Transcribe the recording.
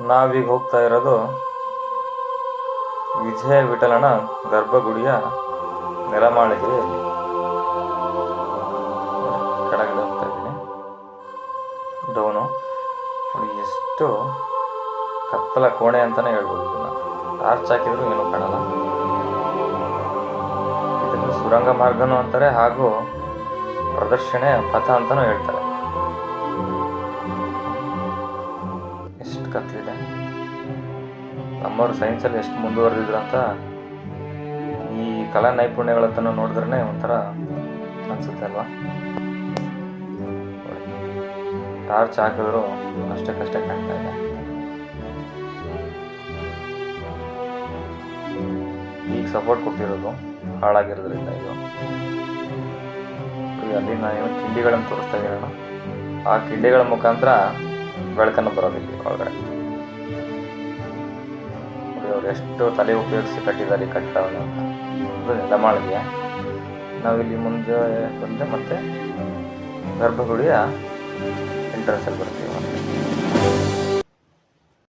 ನಾವೀಗ ಹೋಗ್ತಾ ಇರೋದು ವಿಜಯ ವಿಠಲನ ಗರ್ಭಗುಡಿಯ ನೆಲಮಾಳಿಗೆಯಲ್ಲಿ. ಕೆಳಗಡೆ ಹೋಗ್ತಾ ಇದ್ದೀನಿ. ಡೌನು. ಎಷ್ಟು ಕತ್ತಲ ಕೋಣೆ ಅಂತಲೇ ಹೇಳ್ಬೋದು ಇದನ್ನು. ಟಾರ್ಚ್ ಹಾಕಿದ್ರು ಏನೂ ಕಾಣಲ್ಲ. ಇದನ್ನು ಸುರಂಗ ಮಾರ್ಗನೂ ಅಂತಾರೆ ಹಾಗೂ ಪ್ರದರ್ಶನೆ ಪಥ ಅಂತಲೂ ಹೇಳ್ತಾರೆ. ಕತ್ತಲಿದೆ ನಮ್ಮವ್ರು ಸೈನ್ಸಲ್ಲಿ ಎಷ್ಟು ಮುಂದುವರೆದಿದ್ರು ಅಂತ ಈ ಕಲಾ ನೈಪುಣ್ಯಗಳತ್ತನ್ನು ನೋಡಿದ್ರೆ ಒಂಥರ ಅನಿಸುತ್ತೆ ಅಲ್ವಾ? ಟಾರ್ಚ್ ಹಾಕಿದ್ರು ಅಷ್ಟಕ್ಕಷ್ಟೇ ಕಾಣ್ತಾ ಇದೆ. ಈಗ ಸಪೋರ್ಟ್ ಕೊಟ್ಟಿರೋದು ಹಾಳಾಗಿರೋದ್ರಿಂದ ಇದು. ಅಲ್ಲಿ ನಾನು ಕಿಂಡಿಗಳನ್ನು ತೋರಿಸ್ತಾ ಇದ್ದೀನಲ್ಲ, ಆ ಕಿಂಡಿಗಳ ಮುಖಾಂತರ ಬೆಳಕನ್ನು ಬರೋದಿಲ್ಲ ಒಳಗಡೆ ಅವ್ರು ಎಷ್ಟು ತಲೆ ಉಪಯೋಗಿಸಿ ಕಟ್ಟಿದ್ದಾರೆ ಕಟ್ಟವನ್ನು ಅಂತ. ಇದು ನೆಲಮಾಳಿಗೆ ನಾವಿಲ್ಲಿ ಮುಂದೆ ಬಂದೆ ಮತ್ತೆ ಗರ್ಭಗುಡಿಯ ಎಂಟ್ರೆನ್ಸಲ್ಲಿ ಬರ್ತೀವಿ.